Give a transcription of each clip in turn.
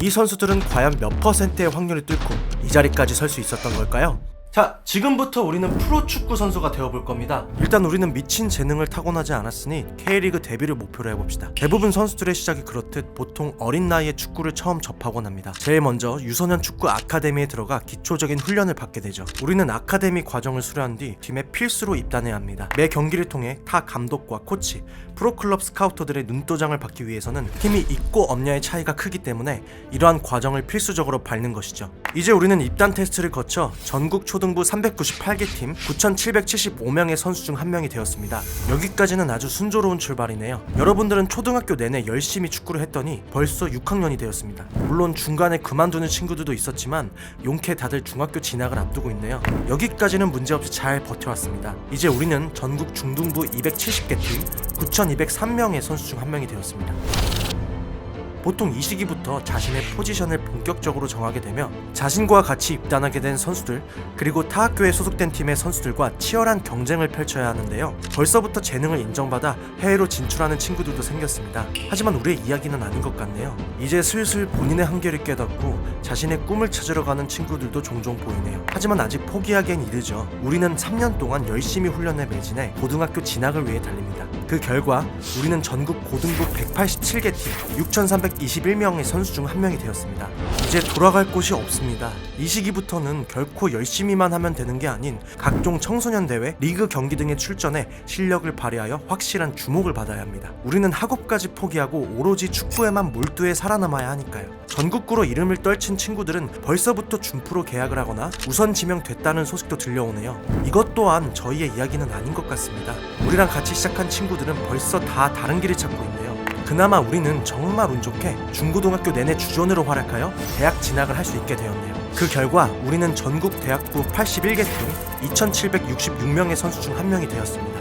이 선수들은 과연 몇 퍼센트의 확률을 뚫고 이 자리까지 설 수 있었던 걸까요? 자, 지금부터 우리는 프로 축구 선수가 되어볼 겁니다. 일단 우리는 미친 재능을 타고나지 않았으니 K리그 데뷔를 목표로 해봅시다. 대부분 선수들의 시작이 그렇듯 보통 어린 나이에 축구를 처음 접하곤 합니다. 제일 먼저 유소년 축구 아카데미에 들어가 기초적인 훈련을 받게 되죠. 우리는 아카데미 과정을 수료한 뒤 팀에 필수로 입단해야 합니다. 매 경기를 통해 타 감독과 코치, 프로클럽 스카우터들의 눈도장을 받기 위해서는 팀이 있고 없냐의 차이가 크기 때문에 이러한 과정을 필수적으로 밟는 것이죠. 이제 우리는 입단 테스트를 거쳐 전국 초 등부 398개 팀 9,775명의 선수 중 한 명이 되었습니다. 여기까지는 아주 순조로운 출발이네요. 여러분들은 초등학교 내내 열심히 축구를 했더니 벌써 6학년이 되었습니다. 물론 중간에 그만두는 친구들도 있었지만 용케 다들 중학교 진학을 앞두고 있네요. 여기까지는 문제없이 잘 버텨왔습니다. 이제 우리는 전국 중등부 270개 팀 9,203명의 선수 중 한 명이 되었습니다. 보통 이 시기부터 자신의 포지션을 본격적으로 정하게 되며 자신과 같이 입단하게 된 선수들 그리고 타 학교에 소속된 팀의 선수들과 치열한 경쟁을 펼쳐야 하는데요. 벌써부터 재능을 인정받아 해외로 진출하는 친구들도 생겼습니다. 하지만 우리의 이야기는 아닌 것 같네요. 이제 슬슬 본인의 한계를 깨닫고 자신의 꿈을 찾으러 가는 친구들도 종종 보이네요. 하지만 아직 포기하기엔 이르죠. 우리는 3년 동안 열심히 훈련에 매진해 고등학교 진학을 위해 달립니다. 그 결과 우리는 전국 고등부 187개 팀 6,321명의 선수 중 한 명이 되었습니다. 이제 돌아갈 곳이 없습니다. 이 시기부터는 결코 열심히만 하면 되는 게 아닌 각종 청소년 대회, 리그 경기 등에 출전해 실력을 발휘하여 확실한 주목을 받아야 합니다. 우리는 학업까지 포기하고 오로지 축구에만 몰두해 살아남아야 하니까요. 전국구로 이름을 떨친 친구들은 벌써부터 준프로 계약을 하거나 우선 지명됐다는 소식도 들려오네요. 이것 또한 저희의 이야기는 아닌 것 같습니다. 우리랑 같이 시작한 친구들은 벌써 다 다른 길을 찾고 있네요. 그나마 우리는 정말 운 좋게 중고등학교 내내 주전으로 활약하여 대학 진학을 할 수 있게 되었네요. 그 결과 우리는 전국 대학부 81개 팀 2,766명의 선수 중 한 명이 되었습니다.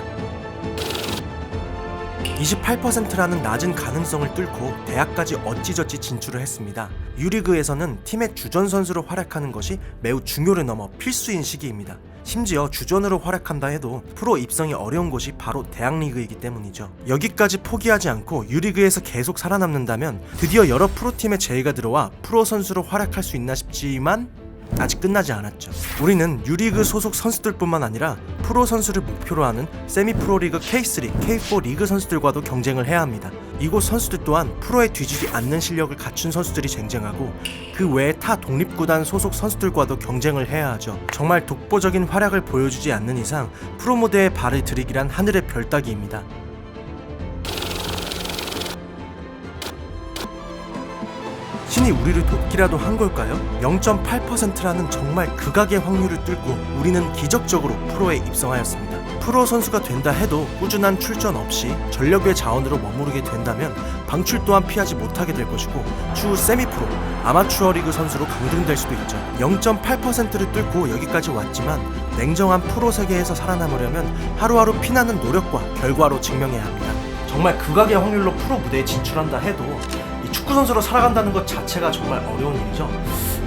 28%라는 낮은 가능성을 뚫고 대학까지 어찌저찌 진출을 했습니다. 유리그에서는 팀의 주전 선수로 활약하는 것이 매우 중요를 넘어 필수인 시기입니다. 심지어 주전으로 활약한다 해도 프로 입성이 어려운 곳이 바로 대학리그이기 때문이죠. 여기까지 포기하지 않고 유리그에서 계속 살아남는다면 드디어 여러 프로팀의 제의가 들어와 프로 선수로 활약할 수 있나 싶지만 아직 끝나지 않았죠. 우리는 유리그 소속 선수들뿐만 아니라 프로 선수를 목표로 하는 세미 프로 리그 K3, K4 리그 선수들과도 경쟁을 해야 합니다. 이곳 선수들 또한 프로에 뒤지지 않는 실력을 갖춘 선수들이 쟁쟁하고 그 외에 타 독립구단 소속 선수들과도 경쟁을 해야 하죠. 정말 독보적인 활약을 보여주지 않는 이상 프로 무대에 발을 들이기란 하늘의 별 따기입니다. 신이 우리를 돕기라도 한 걸까요? 0.8%라는 정말 극악의 확률을 뚫고 우리는 기적적으로 프로에 입성하였습니다. 프로 선수가 된다 해도 꾸준한 출전 없이 전력의 자원으로 머무르게 된다면 방출 또한 피하지 못하게 될 것이고 추후 세미프로, 아마추어 리그 선수로 강등될 수도 있죠. 0.8%를 뚫고 여기까지 왔지만 냉정한 프로 세계에서 살아남으려면 하루하루 피나는 노력과 결과로 증명해야 합니다. 정말 극악의 확률로 프로 무대에 진출한다 해도 이 축구 선수로 살아간다는 것 자체가 정말 어려운 일이죠.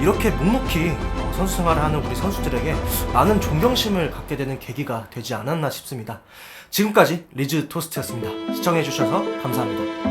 이렇게 묵묵히 어, 선수 생활을 하는 우리 선수들에게 많은 존경심을 갖게 되는 계기가 되지 않았나 싶습니다. 지금까지 리즈 토스트였습니다. 시청해주셔서 감사합니다.